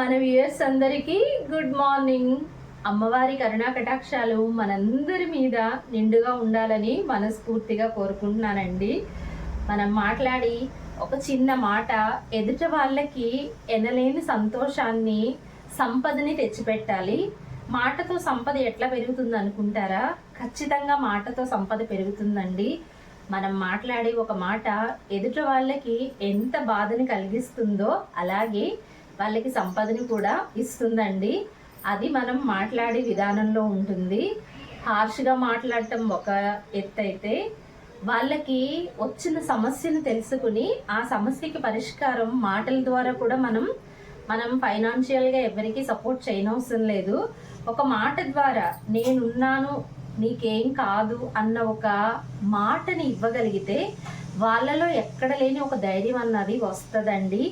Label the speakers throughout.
Speaker 1: మన వ్యూయర్స్ అందరికీ good morning అమ్మవారి కరుణా కటాక్షాలు మనందరి మీద నిండుగా ఉండాలని మనస్ఫూర్తిగా కోరుకుంటున్నానండి. మనం మాట్లాడి ఒక చిన్న మాట ఎదుట వాళ్ళకి ఎనలేని సంతోషాన్ని సంపదని తెచ్చిపెట్టాలి. మాటతో సంపద ఎట్లా పెరుగుతుంది అనుకుంటారా ఖచ్చితంగా మాటతో సంపద పెరుగుతుందండి. మనం మాట్లాడే ఒక మాట ఎదుట వాళ్ళకి ఎంత బాధని కలిగిస్తుందో అలాగే వాళ్ళకి సంపదని కూడా ఇస్తుందండి. అది మనం మాట్లాడే విధానంలో ఉంటుంది. హార్ష్గా మాట్లాడటం ఒక ఎత్తు అయితే వాళ్ళకి వచ్చిన సమస్యను తెలుసుకుని ఆ సమస్యకి పరిష్కారం మాటల ద్వారా కూడా మనం మనం ఫైనాన్షియల్గా ఎవరికి సపోర్ట్ చేయనవసరం లేదు. ఒక మాట ద్వారా నేనున్నాను నీకేం కాదు అన్న ఒక మాటని ఇవ్వగలిగితే వాళ్ళలో ఎక్కడ లేని ఒక ధైర్యం అన్నది వస్తుందండి.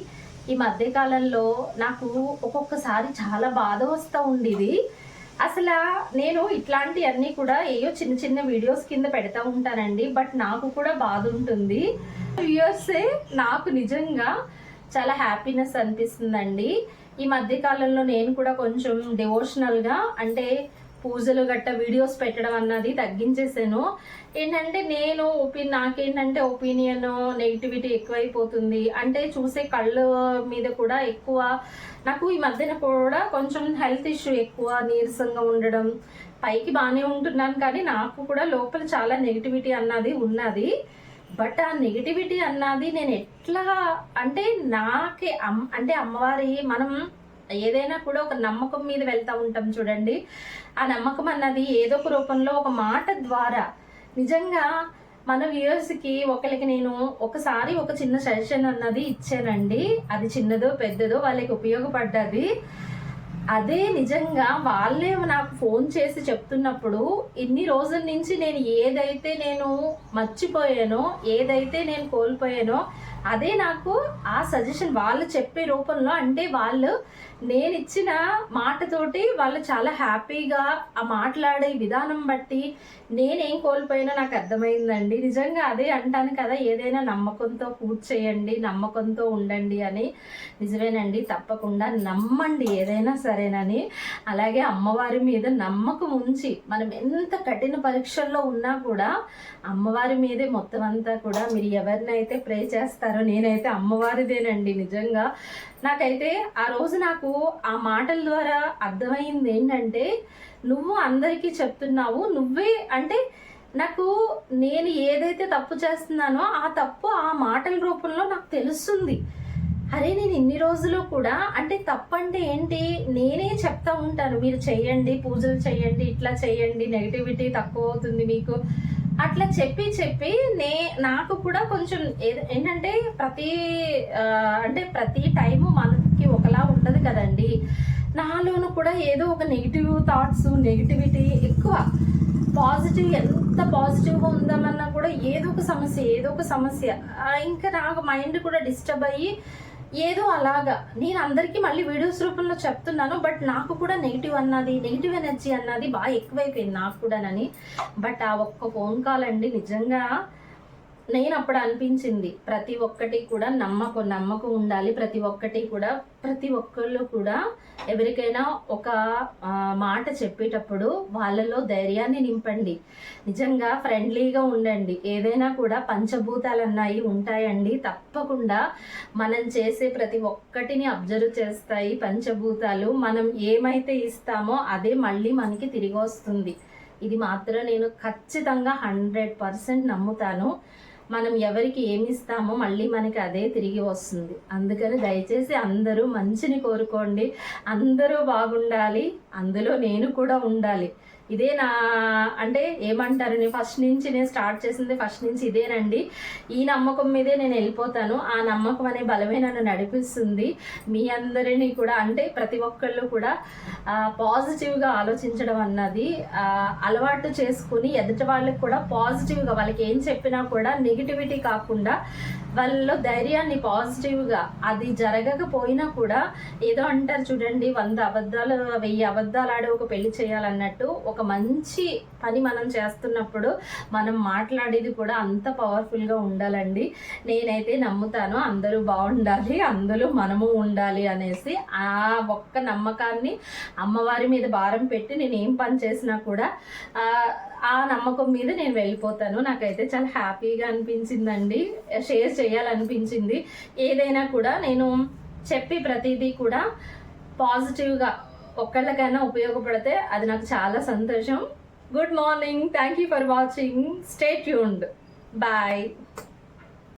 Speaker 1: ఈ మధ్యకాలంలో నాకు ఒక్కొక్కసారి చాలా బాధ వస్తూ ఉండేది. అసలు నేను ఇట్లాంటివన్నీ కూడా ఏయో చిన్న చిన్న వీడియోస్ కింద పెడతా ఉంటానండి. బట్ నాకు కూడా బాధ ఉంటుంది. వ్యూయర్సే నాకు నిజంగా చాలా హ్యాపీనెస్ అనిపిస్తుందండి. ఈ మధ్య కాలంలో నేను కూడా కొంచెం డివోషనల్గా అంటే పూజలు గట్ట వీడియోస్ పెట్టడం అన్నది తగ్గించేసాను. ఏంటంటే నేను ఒపి నాకేంటంటే ఒపీనియన్ నెగిటివిటీ ఎక్కువైపోతుంది. అంటే చూసే కళ్ళు మీద కూడా ఎక్కువ నాకు ఈ మధ్యన కూడా కొంచెం హెల్త్ ఇష్యూ ఎక్కువ నీరసంగా ఉండడం. పైకి బాగానే ఉంటున్నాను కానీ నాకు కూడా లోపల చాలా నెగిటివిటీ అన్నది ఉన్నది. బట్ ఆ నెగిటివిటీ అన్నది నేను ఎట్లా అంటే నాకే అమ్ అంటే అమ్మవారి మనం ఏదైనా కూడా ఒక నమ్మకం మీద వెళ్తూ ఉంటాం చూడండి. ఆ నమ్మకం అన్నది ఏదో ఒక రూపంలో ఒక మాట ద్వారా నిజంగా మన వ్యూయర్స్కి ఒకరికి నేను ఒకసారి ఒక చిన్న సజెషన్ అన్నది ఇచ్చానండి. అది చిన్నదో పెద్దదో వాళ్ళకి ఉపయోగపడ్డది. అదే నిజంగా వాళ్ళే నాకు ఫోన్ చేసి చెప్తున్నప్పుడు ఇన్ని రోజుల నుంచి నేను ఏదైతే నేను మర్చిపోయానో ఏదైతే నేను కోల్పోయానో అదే నాకు ఆ సజెషన్ వాళ్ళు చెప్పే రూపంలో అంటే వాళ్ళు నేను ఇచ్చిన మాటతోటి వాళ్ళు చాలా హ్యాపీగా ఆ మాట్లాడే విధానం బట్టి నేనేం కోల్పోయినా నాకు అర్థమైందండి. నిజంగా అదే అంటాను కదా ఏదైనా నమ్మకంతో పూర్తి చేయండి నమ్మకంతో ఉండండి అని. నిజమేనండి తప్పకుండా నమ్మండి ఏదైనా సరేనని. అలాగే అమ్మవారి మీద నమ్మకం ఉంచి మనం ఎంత కఠిన పరీక్షల్లో ఉన్నా కూడా అమ్మవారి మీదే మొత్తం అంతా కూడా మీరు ఎవరినైతే ప్రే చేస్తారో నేనైతే అమ్మవారిదేనండి నిజంగా. నాకైతే ఆ రోజు నాకు ఆ మాటల ద్వారా అర్థమైంది ఏంటంటే నువ్వు అందరికీ చెప్తున్నావు నువ్వే అంటే నాకు నేను ఏదైతే తప్పు చేస్తున్నానో ఆ తప్పు ఆ మాటల రూపంలో నాకు తెలుస్తుంది. అరే నేను ఇన్ని రోజులు కూడా అంటే తప్పంటే ఏంటి? నేనే చెప్తా ఉంటాను మీరు చేయండి పూజలు చేయండి ఇట్లా చేయండి నెగిటివిటీ తక్కువ అవుతుంది మీకు. అట్లా చెప్పి చెప్పి నే నాకు కూడా కొంచెం ఏంటంటే ప్రతి అంటే ప్రతి టైము మనకి ఒకలా ఉండదు కదండి. నాలోను కూడా ఏదో ఒక నెగిటివ్ థాట్స్ నెగిటివిటీ ఎక్కువ. పాజిటివ్ ఎంత పాజిటివ్గా ఉందామన్నా కూడా ఏదో ఒక సమస్య ఏదో ఒక సమస్య. ఇంకా నాకు మైండ్ కూడా డిస్టర్బ్ అయ్యి ఏదో అలాగా. నేను అందరికీ మళ్ళీ వీడియోస్ రూపంలో చెప్తున్నాను బట్ నాకు కూడా నెగిటివ్ అన్నది నెగిటివ్ ఎనర్జీ అన్నది బాగా ఎక్కువైపోయింది నాకు కూడానని. బట్ ఆ ఒక్క ఫోన్ కాల్ అండి నిజంగా నేను అప్పుడు అనిపించింది ప్రతి ఒక్కటి కూడా నమ్మకం నమ్మకం ఉండాలి. ప్రతి ఒక్కటి కూడా ప్రతి ఒక్కళ్ళు కూడా ఎవరికైనా ఒక మాట చెప్పేటప్పుడు వాళ్ళలో ధైర్యాన్ని నింపండి. నిజంగా ఫ్రెండ్లీగా ఉండండి. ఏదైనా కూడా పంచభూతాలు అన్నాయి ఉంటాయండి. తప్పకుండా మనం చేసే ప్రతి ఒక్కటిని అబ్జర్వ్ చేస్తాయి పంచభూతాలు. మనం ఏమైతే ఇస్తామో అదే మళ్ళీ మనకి తిరిగి వస్తుంది ఇది మాత్రం నేను ఖచ్చితంగా హండ్రెడ్ పర్సెంట్ నమ్ముతాను. మనం ఎవరికి ఏమి ఇస్తామో మళ్ళీ మనకి అదే తిరిగి వస్తుంది. అందుకని దయచేసి అందరూ మంచిని కోరుకోండి. అందరూ బాగుండాలి. అందులో నేను కూడా ఉండాలి. ఇదే నా అంటే ఏమంటారు నేను ఫస్ట్ నుంచి నేను స్టార్ట్ చేసింది ఫస్ట్ నుంచి ఇదేనండి. ఈ నమ్మకం మీదే నేను వెళ్ళిపోతాను. ఆ నమ్మకం అనే బలమే నన్ను నడిపిస్తుంది. మీ అందరినీ కూడా అంటే ప్రతి ఒక్కళ్ళు కూడా పాజిటివ్గా ఆలోచించడం అన్నది అలవాటు చేసుకుని ఎదుటి వాళ్ళకి కూడా పాజిటివ్గా వాళ్ళకి ఏం చెప్పినా కూడా నెగిటివిటీ కాకుండా వాళ్ళలో ధైర్యాన్ని పాజిటివ్గా అది జరగకపోయినా కూడా ఏదో అంటారు చూడండి వంద అబద్ధాలు వెయ్యి అబద్ధాలు ఆడి ఒక పెళ్ళి చేయాలన్నట్టు ఒక ఒక మంచి పని మనం చేస్తున్నప్పుడు మనం మాట్లాడేది కూడా అంత పవర్ఫుల్గా ఉండాలండి. నేనైతే నమ్ముతాను అందరూ బాగుండాలి అందులో మనము ఉండాలి అనేసి ఆ ఒక్క నమ్మకాన్ని అమ్మవారి మీద భారం పెట్టి నేను ఏం పని చేసినా కూడా ఆ, ఆ నమ్మకం మీద నేను వెళ్ళిపోతాను. నాకైతే చాలా హ్యాపీగా అనిపించిందండి. షేర్ చేయాలనిపించింది. ఏదైనా కూడా నేను చెప్పి ప్రతిదీ కూడా పాజిటివ్గా ఒక్కళ్ళకైనా ఉపయోగపడితే అది నాకు చాలా సంతోషం. Good morning. Thank you for watching. Stay tuned. Bye.